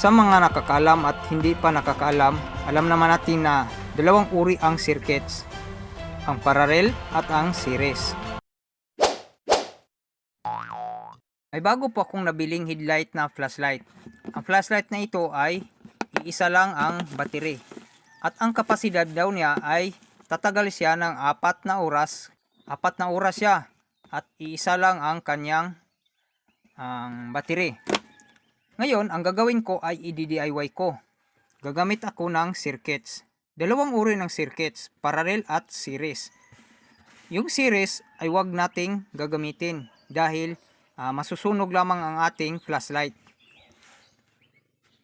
Sa mga nakakaalam at hindi pa nakakaalam, alam naman natin na dalawang uri ang circuits, ang parallel at ang series. May bago po akong nabiling headlight na flashlight. Ang flashlight na ito ay iisa lang ang battery. At ang kapasidad daw niya ay tatagal siya ng apat na oras. Apat na oras siya. At iisa lang ang kanyang ang battery. Ngayon, ang gagawin ko ay i-DIY ko. Gagamit ako ng circuits. Dalawang uri ng circuits, parallel at series. Yung series ay wag nating gagamitin dahil ah, masusunog lamang ang ating flashlight.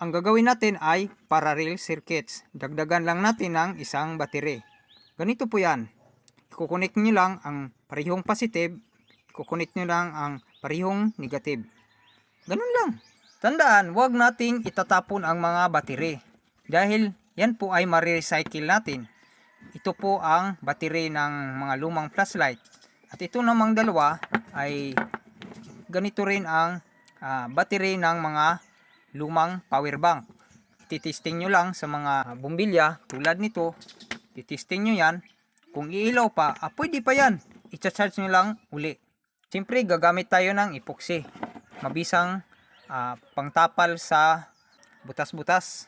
Ang gagawin natin ay parallel circuits. Dagdagan lang natin ng isang battery. Ganito po yan. Kukunik nyo lang ang parehong positive, kukunik nyo lang ang parehong negative. Ganun lang. Tandaan, huwag nating itatapon ang mga battery. Dahil yan po ay ma-recycle natin. Ito po ang battery ng mga lumang flashlight. At ito namang dalawa ay ganito rin ang ah, battery ng mga lumang power bank. Titesting nyo lang sa mga bumbilya tulad nito. Titesting nyo yan. Kung iilaw pa, ah, pwede pa yan. I-charge nyo lang uli. Siyempre, gagamit tayo ng epoxy. Mabisang ah, pangtapal sa butas-butas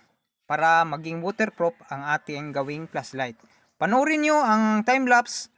para maging waterproof ang ating gawing flashlight. Panoorin nyo ang time-lapse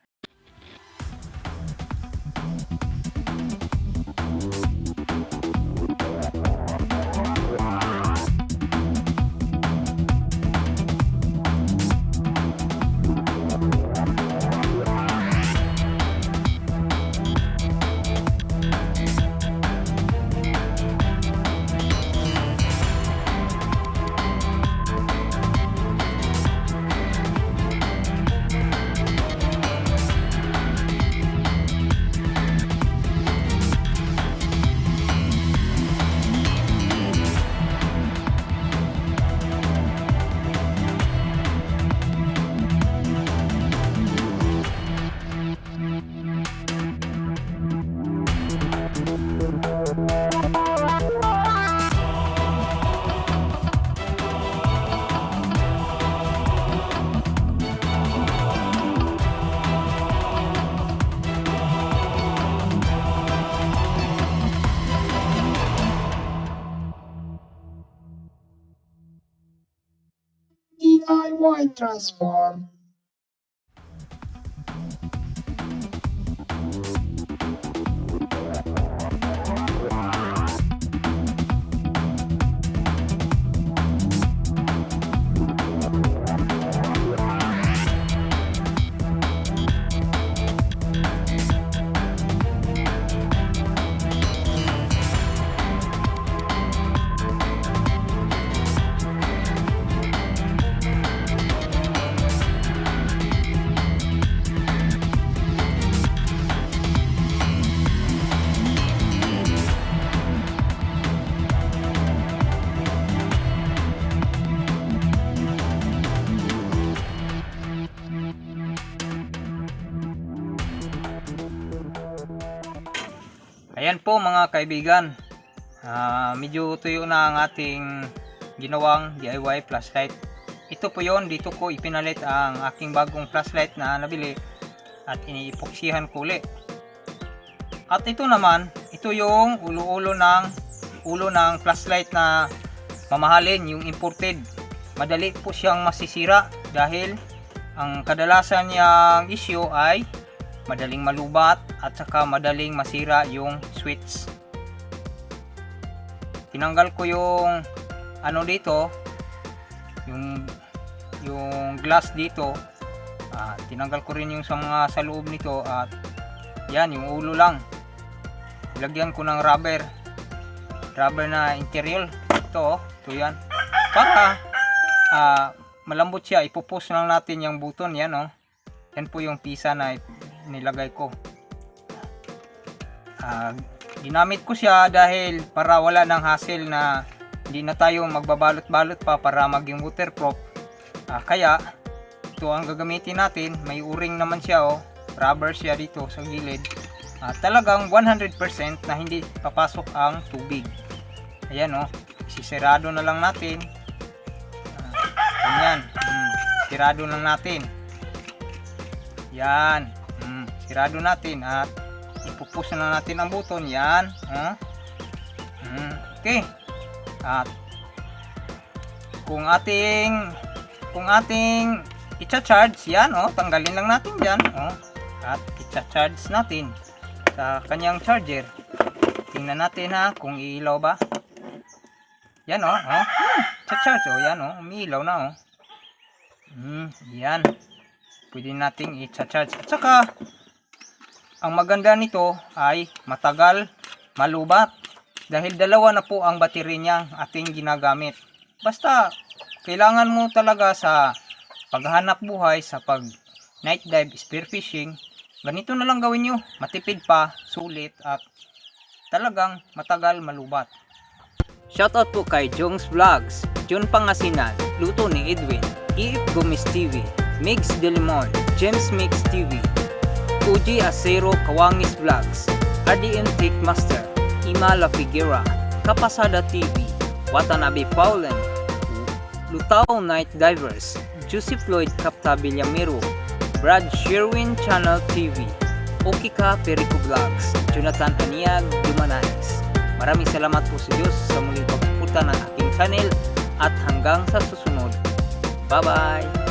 DIY transform. Ayan po mga kaibigan. Ah, medyo tuyo na ang ating ginawang DIY flashlight. Ito po yon dito ko ipinalit ang aking bagong flashlight na nabili at iniipoksihan ko uli. At ito naman, ito yung ulo-ulo ng ulo ng flashlight na mamahalin, yung imported. Madali po siyang masisira dahil ang kadalasan niyang issue ay madaling malubat at saka madaling masira yung switch. Tinanggal ko yung ano dito, yung yung glass dito. Ah, tinanggal ko rin yung sa mga sa loob nito at yan yung ulo lang. Lagyan ko ng rubber. Rubber na interior. Ito, ito yan. Para ah, malambot siya, ipupus lang natin yung button yan oh. Yan po yung pisa na nilagay ko. Ah, ginamit ko siya dahil para wala ng hassle na hindi na tayo magbabalot-balot pa para maging waterproof. Ah, kaya ito ang gagamitin natin. May uring naman siya oh. Rubber siya dito sa gilid. Ah, talagang 100% na hindi papasok ang tubig. Ayan oh. sisirado na lang natin. Ah, ganyan. Mm, sirado lang natin. Yan. Mm, sirado natin at ipupus na natin ang buton. Yan. Oh. Mm, okay. At kung ating kung ating i-charge yan oh, tanggalin lang natin diyan oh. At i-charge natin sa kanyang charger. Tingnan natin ha kung iilaw ba. Yan oh, oh. Hmm, cha-charge oh, yan oh, umiilaw na oh. Hmm, yan. Pwede nating i-charge. At saka ang maganda nito ay matagal malubat. Dahil dalawa na po ang battery niya ating ginagamit. Basta kailangan mo talaga sa paghahanap buhay sa pag night dive spearfishing ganito na lang gawin nyo. Matipid pa sulit at talagang matagal malubat. Shoutout po kay Jongs Vlogs, John Pangasinan, Luto ni Edwin, EF Gomez TV, Migs De Limon, James Mix TV, Uji Acero Kawangis Vlogs, RDM Take Master, Ima La Figuera, Kapasada TV, Watanabe Paulen, Lutao Night Divers, Joseph Lloyd Capta Villamero, Brad Sherwin Channel TV, Okika Perico Vlogs, Jonathan Aniag Dumananes. Maraming salamat po sa Diyos sa muling pagpupunta ng aking channel at hanggang sa susunod. Bye-bye!